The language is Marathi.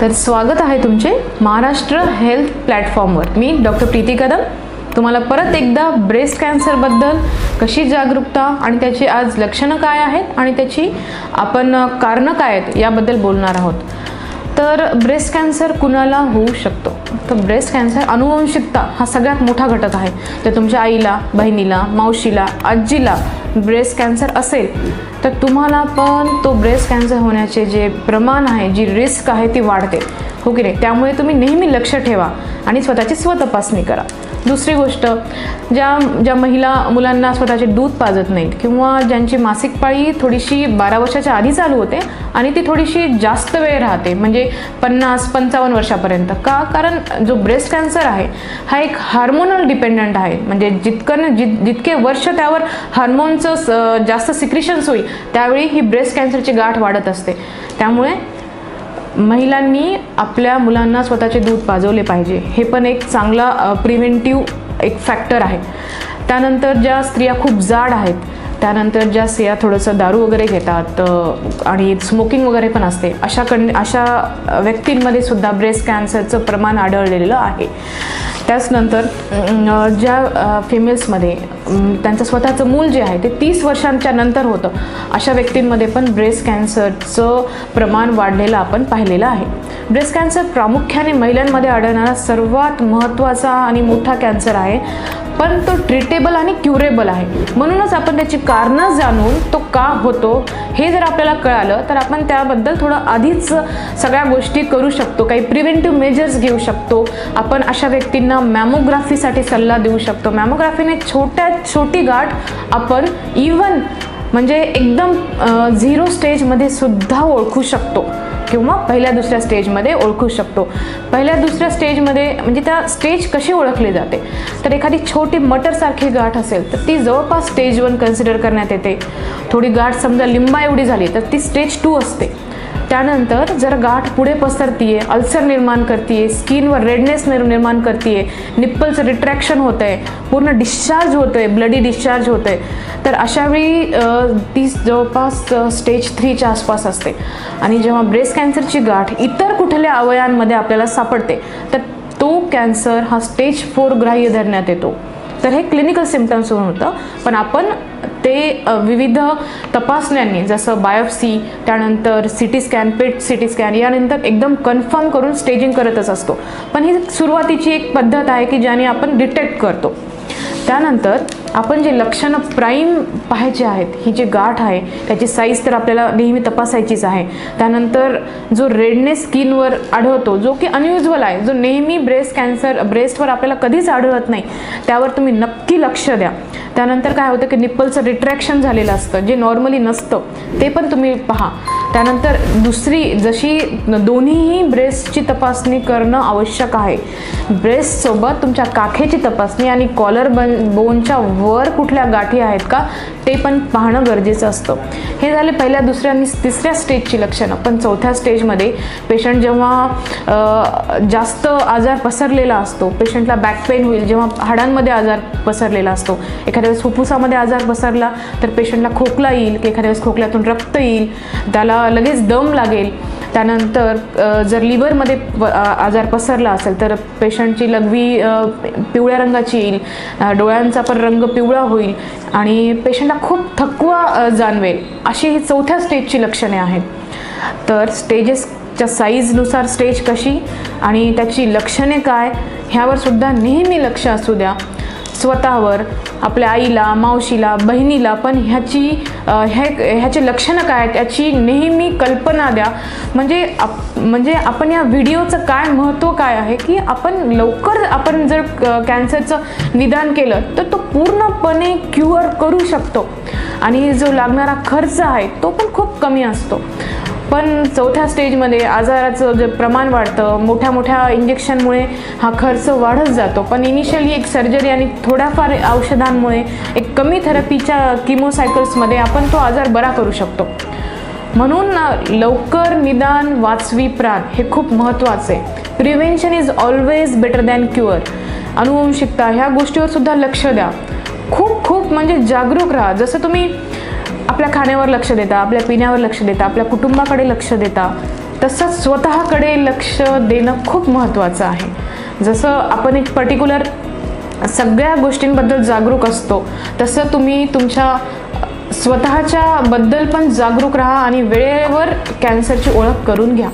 तर स्वागत आहे तुमचे महाराष्ट्र हेल्थ प्लॅटफॉर्मवर. मी डॉक्टर प्रीती कदम. तुम्हाला परत एकदा ब्रेस्ट कॅन्सरबद्दल कशी जागरूकता आणि त्याची आज लक्षणं काय आहेत आणि त्याची आपण कारणं काय आहेत याबद्दल बोलणार आहोत. तर ब्रेस्ट कॅन्सर कुणाला होऊ शकतो? तर ब्रेस्ट कॅन्सर अनुवंशिकता हा सगळ्यात मोठा घटक आहे. तर तुमच्या आईला बहिणीला मावशीला आजीला ब्रेस्ट कॅन्सर असेल तर तुम्हाला पण तो ब्रेस्ट कॅन्सर होण्याचे जे प्रमाण आहे जी रिस्क आहे ती वाढते. हो की नाही? त्यामुळे तुम्ही नेहमी लक्ष ठेवा आणि स्वतःची स्वतपासणी करा. दुसरी गोष्ट ज्या ज्या महिला मुलांना स्वतःचे दूध पाजत नाहीत किंवा ज्यांची मासिक पाळी थोडीशी बारा वर्षाच्या आधी चालू होते आणि ती थोडीशी जास्त वेळ राहते म्हणजे पन्नास पंचावन्न वर्षापर्यंत. का? कारण जो ब्रेस्ट कॅन्सर आहे हा एक हार्मोनल डिपेंडंट आहे. म्हणजे जितकं जित जितके वर्ष त्यावर हार्मोनचं स- जास्त सिक्रिशन्स होईल त्यावेळी ही ब्रेस्ट कॅन्सरची गाठ वाढत असते. त्यामुळे महिलांनी आपल्या मुलांना स्वतःचे दूध पाजवले पाहिजे. हे पण एक चांगला प्रिव्हेंटिव्ह एक फॅक्टर आहे. त्यानंतर ज्या स्त्रिया खूप जाड आहेत त्यानंतर ज्या स्त्रिया थोडंसं दारू वगैरे घेतात आणि स्मोकिंग वगैरे पण असते अशा कंड अशा व्यक्तींमध्ये सुद्धा ब्रेस्ट कॅन्सरचं प्रमाण आढळलेलं आहे. त्याचनंतर ज्या फिमेल्समध्ये त्यांचं स्वतःचं मूल जे आहे ते तीस वर्षांच्या नंतर होतं. अशा व्यक्तींमध्ये पण ब्रेस्ट कॅन्सरचं प्रमाण वाढलेलं आपण पाहिलेलं आहे. ब्रेस्ट कॅन्सर प्रामुख्याने महिलांमध्ये आढळणारा सर्वात महत्त्वाचा आणि मोठा कॅन्सर आहे. पण तो ट्रीटेबल आणि क्युरेबल आहे. म्हणूनच आपण त्याची कारणं जाणून तो का होतो हे जर आपल्याला कळालं तर आपण त्याबद्दल थोडं आधीच सगळ्या गोष्टी करू शकतो. काही प्रिव्हेंटिव्ह मेजर्स घेऊ शकतो. आपण अशा व्यक्तींना मॅमोग्राफीसाठी सल्ला देऊ शकतो. मॅमोग्राफीने छोट्यात छोटी गाठ आपण इवन म्हणजे एकदम झिरो स्टेजमध्ये सुद्धा ओळखू शकतो. किंवा पहिल्या दुसऱ्या स्टेजमध्ये ओळखू शकतो. पहिल्या दुसऱ्या स्टेजमध्ये म्हणजे त्या स्टेज कशी ओळखली जाते? तर एखादी छोटी मटरसारखी गाठ असेल तर ती जवळपास स्टेज वन कन्सिडर करण्यात येते. थोडी गाठ समजा लिंबा एवढी झाली तर ती स्टेज टू असते. त्यानंतर जर गाठ पुढे पसरतीये अल्सर निर्माण करते स्किनवर रेडनेस निर्माण करते निप्पलचं रिट्रॅक्शन होतं आहे पूर्ण डिस्चार्ज होतं आहे ब्लडी डिस्चार्ज होतं आहे तर अशावेळी ती जवळपास स्टेज थ्रीच्या आसपास असते. आणि जेव्हा ब्रेस्ट कॅन्सरची गाठ इतर कुठल्या अवयांमध्ये आपल्याला सापडते तर तो कॅन्सर हा स्टेज फोर ग्राह्य धरण्यात येतो. तर हे क्लिनिकल सिमटम्सवरून होतं. पण आपण ते विविध तपासण्यांनी जसं बायोप्सी त्यानंतर C T scan PET C T scan यानंतर एकदम कन्फर्म करून स्टेजिंग करतच असतो. पण ही सुरुवातीची एक पद्धत आहे की ज्याने आपण डिटेक्ट करतो. त्यानंतर आपण जे लक्षणं प्राईम पाहायचे आहेत ही जी गाठ आहे त्याची साईज तर आपल्याला नेहमी तपासायचीच आहे. त्यानंतर जो रेडनेस स्किनवर आढळतो जो की अनयुज्युअल आहे जो नेहमी ब्रेस्ट कॅन्सर ब्रेस्टवर आपल्याला कधीच आढळत नाही त्यावर तुम्ही नक्की लक्ष द्या. त्यानंतर काय होतं की निप्पलचं रिट्रॅक्शन झालेलं असतं जे नॉर्मली नसतं ते पण तुम्ही पहा. त्यानंतर दुसरी जशी दोन्हीही ब्रेस्टची तपासणी करणं आवश्यक आहे. ब्रेस्टसोबत तुमच्या काखेची तपासणी आणि कॉलर बन बोनच्या वर कुठल्या गाठी आहेत का ते पण पाहणं गरजेचं असतं. हे झाले पहिल्या दुसऱ्या आणि तिसऱ्या स्टेजची लक्षणं. पण चौथ्या स्टेजमध्ये पेशंट जेव्हा जास्त आजार पसरलेला असतो पेशंटला बॅक पेन होईल जेव्हा हाडांमध्ये आजार पसरलेला असतो. एखाद्या वेळेस फुफ्फुसामध्ये आजार पसरला तर पेशंटला खोकला येईल की एखाद्या वेळेस खोकल्यातून रक्त येईल. त्याला लगेच दम लागेल. त्यानंतर जर लिव्हरमध्ये आजार पसरला असेल तर पेशंटची लघवी पिवळ्या रंगाची येईल डोळ्यांचा पण रंग पिवळा होईल आणि पेशंटला खूप थकवा जाणवेल अशी ही चौथ्या स्टेजची लक्षणे आहेत. तर स्टेजेसच्या साईजनुसार स्टेज कशी आणि त्याची लक्षणे काय ह्यावर सुद्धा नेहमी लक्ष असू द्या. स्वतःवर आपल्या आईला मावशीला बहिणीला पण ह्याची ह्या ह्याचे लक्षणं काय आहेत याची नेहमी कल्पना द्या. म्हणजे आप म्हणजे आपण या व्हिडिओचं काय महत्त्व काय आहे की आपण लवकर आपण जर कॅन्सरचं निदान केलं तर तो पूर्णपणे क्युअर करू शकतो. आणि जो लागणारा खर्च आहे तो पण खूप कमी असतो. पण चौथ्या स्टेजमध्ये आजाराचं जे प्रमाण वाढतं मोठ्या मोठ्या इंजेक्शनमुळे हा खर्च वाढत जातो. पण इनिशियली एक सर्जरी आणि थोड्याफार औषधांमुळे एक कमी थेरपीच्या किमोसायकल्समध्ये आपण तो आजार बरा करू शकतो. म्हणून लवकर निदान वाचवी प्राण हे खूप महत्त्वाचं आहे prevention is always better than cure अनुवंशिकता ह्या गोष्टीवर सुद्धा लक्ष द्या. खूप खूप म्हणजे जागरूक राहा. जसं तुम्ही आपल्या खाण्यावर लक्ष देता आपल्या पिण्यावर लक्ष देता आपल्या कुटुंबाकडे लक्ष देता तसंच स्वतःकडे लक्ष देणं खूप महत्त्वाचं आहे. जसं आपण एक पर्टिक्युलर सगळ्या गोष्टींबद्दल जागरूक असतो तसं तुम्ही तुमच्या स्वतःच्या बद्दल पण जागरूक राहा आणि वेळेवर कॅन्सरची ओळख करून घ्या.